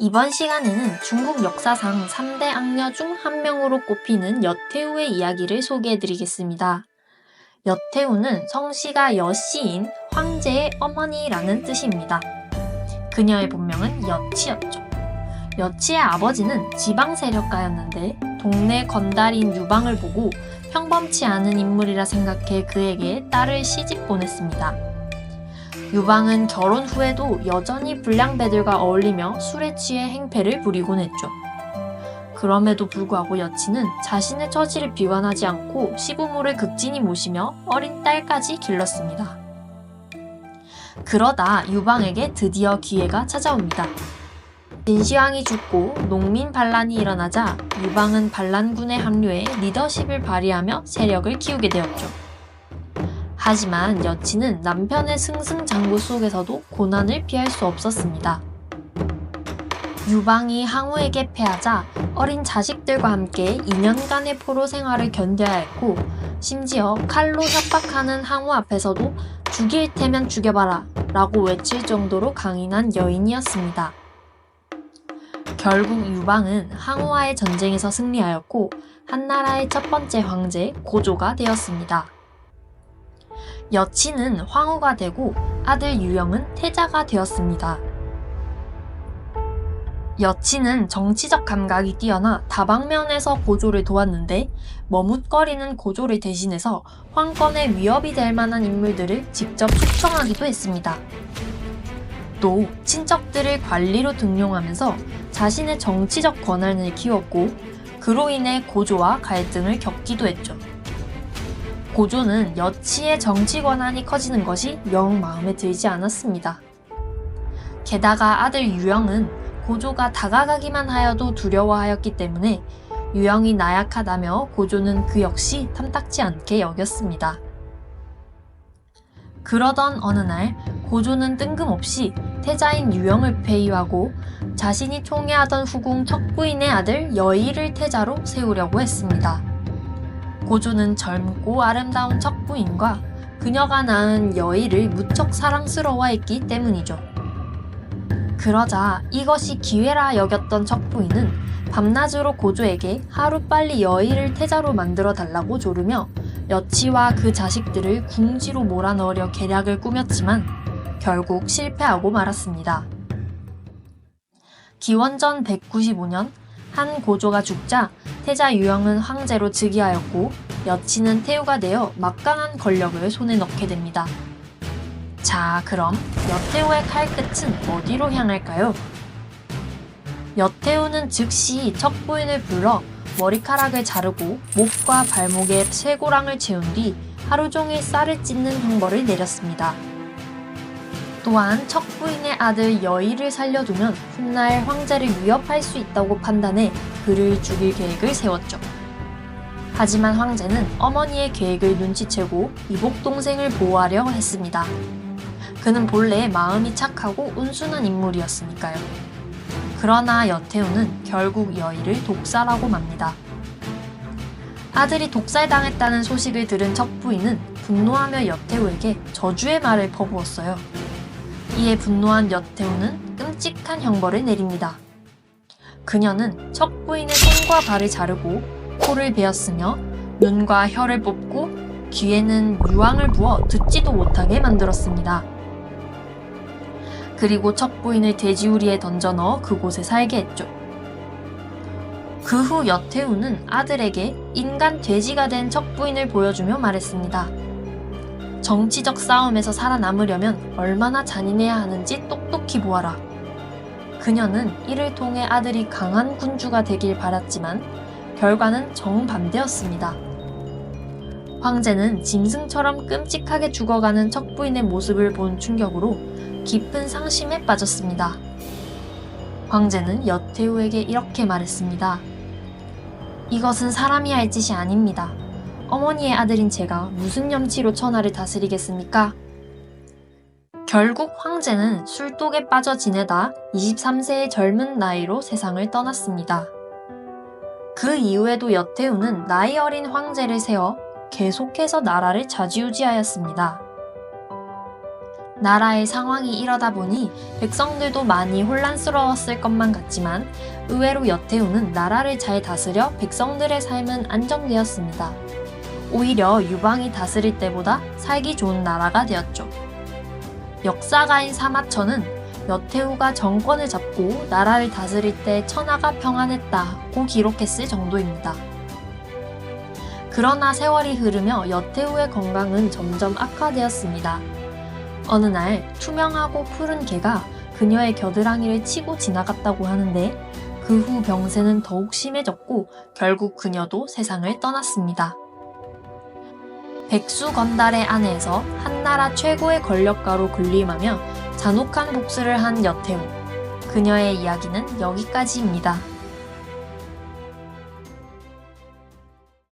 이번 시간에는 중국 역사상 3대 악녀 중 한 명으로 꼽히는 여태우의 이야기를 소개해드리겠습니다. 여태우는 성씨가 여씨인 황제의 어머니라는 뜻입니다. 그녀의 본명은 여치였죠. 여치의 아버지는 지방 세력가였는데 동네 건달인 유방을 보고 평범치 않은 인물이라 생각해 그에게 딸을 시집 보냈습니다. 유방은 결혼 후에도 여전히 불량배들과 어울리며 술에 취해 행패를 부리곤 했죠. 그럼에도 불구하고 여친은 자신의 처지를 비관하지 않고 시부모를 극진히 모시며 어린 딸까지 길렀습니다. 그러다 유방에게 드디어 기회가 찾아옵니다. 진시황이 죽고 농민 반란이 일어나자 유방은 반란군에 합류해 리더십을 발휘하며 세력을 키우게 되었죠. 하지만 여친은 남편의 승승장구 속에서도 고난을 피할 수 없었습니다. 유방이 항우에게 패하자 어린 자식들과 함께 2년간의 포로 생활을 견뎌야 했고 심지어 칼로 협박하는 항우 앞에서도 죽일 테면 죽여봐라 라고 외칠 정도로 강인한 여인이었습니다. 결국 유방은 항우와의 전쟁에서 승리하였고 한나라의 첫 번째 황제 고조가 되었습니다. 여친은 황후가 되고 아들 유영은 태자가 되었습니다. 여친은 정치적 감각이 뛰어나 다방면에서 고조를 도왔는데 머뭇거리는 고조를 대신해서 황권에 위협이 될 만한 인물들을 직접 초청하기도 했습니다. 또 친척들을 관리로 등용하면서 자신의 정치적 권한을 키웠고 그로 인해 고조와 갈등을 겪기도 했죠. 고조는 여치의 정치 권한이 커지는 것이 영 마음에 들지 않았습니다. 게다가 아들 유영은 고조가 다가가기만 하여도 두려워하였기 때문에 유영이 나약하다며 고조는 그 역시 탐탁지 않게 여겼습니다. 그러던 어느 날 고조는 뜬금없이 태자인 유영을 폐위하고 자신이 총애하던 후궁 척부인의 아들 여의를 태자로 세우려고 했습니다. 고조는 젊고 아름다운 척부인과 그녀가 낳은 여의를 무척 사랑스러워했기 때문이죠. 그러자 이것이 기회라 여겼던 척부인은 밤낮으로 고조에게 하루빨리 여의를 태자로 만들어 달라고 조르며 여치와 그 자식들을 궁지로 몰아넣으려 계략을 꾸몄지만 결국 실패하고 말았습니다. 기원전 195년 한 고조가 죽자 태자 유영은 황제로 즉위하였고 여친은 태우가 되어 막강한 권력을 손에 넣게 됩니다. 자, 그럼 여태우의 칼끝은 어디로 향할까요? 여태우는 즉시 척부인을 불러 머리카락을 자르고 목과 발목에 쇠고랑을 채운 뒤 하루 종일 쌀을 찢는 형벌을 내렸습니다. 또한 척부인의 아들 여의를 살려두면 훗날 황제를 위협할 수 있다고 판단해 그를 죽일 계획을 세웠죠. 하지만 황제는 어머니의 계획을 눈치채고 이복 동생을 보호하려 했습니다. 그는 본래 마음이 착하고 온순한 인물이었으니까요. 그러나 여태우는 결국 여의를 독살하고 맙니다. 아들이 독살당했다는 소식을 들은 척부인은 분노하며 여태우에게 저주의 말을 퍼부었어요. 이에 분노한 여태우는 끔찍한 형벌을 내립니다. 그녀는 척부인의 손과 발을 자르고 코를 베었으며 눈과 혀를 뽑고 귀에는 유황을 부어 듣지도 못하게 만들었습니다. 그리고 척부인을 돼지우리에 던져 넣어 그곳에 살게 했죠. 그 후 여태우는 아들에게 인간 돼지가 된 척부인을 보여주며 말했습니다. 정치적 싸움에서 살아남으려면 얼마나 잔인해야 하는지 똑똑히 보아라. 그녀는 이를 통해 아들이 강한 군주가 되길 바랐지만 결과는 정반대였습니다. 황제는 짐승처럼 끔찍하게 죽어가는 척부인의 모습을 본 충격으로 깊은 상심에 빠졌습니다. 황제는 여태우에게 이렇게 말했습니다. 이것은 사람이 할 짓이 아닙니다. 어머니의 아들인 제가 무슨 염치로 천하를 다스리겠습니까? 결국 황제는 술독에 빠져 지내다 23세의 젊은 나이로 세상을 떠났습니다. 그 이후에도 여태우는 나이 어린 황제를 세워 계속해서 나라를 좌지우지하였습니다. 나라의 상황이 이러다 보니 백성들도 많이 혼란스러웠을 것만 같지만 의외로 여태우는 나라를 잘 다스려 백성들의 삶은 안정되었습니다. 오히려 유방이 다스릴 때보다 살기 좋은 나라가 되었죠. 역사가인 사마천은 여태우가 정권을 잡고 나라를 다스릴 때 천하가 평안했다고 기록했을 정도입니다. 그러나 세월이 흐르며 여태우의 건강은 점점 악화되었습니다. 어느 날 투명하고 푸른 개가 그녀의 겨드랑이를 치고 지나갔다고 하는데 그 후 병세는 더욱 심해졌고 결국 그녀도 세상을 떠났습니다. 백수 건달의 아내에서 한나라 최고의 권력가로 군림하며 잔혹한 복수를 한 여태우. 그녀의 이야기는 여기까지입니다.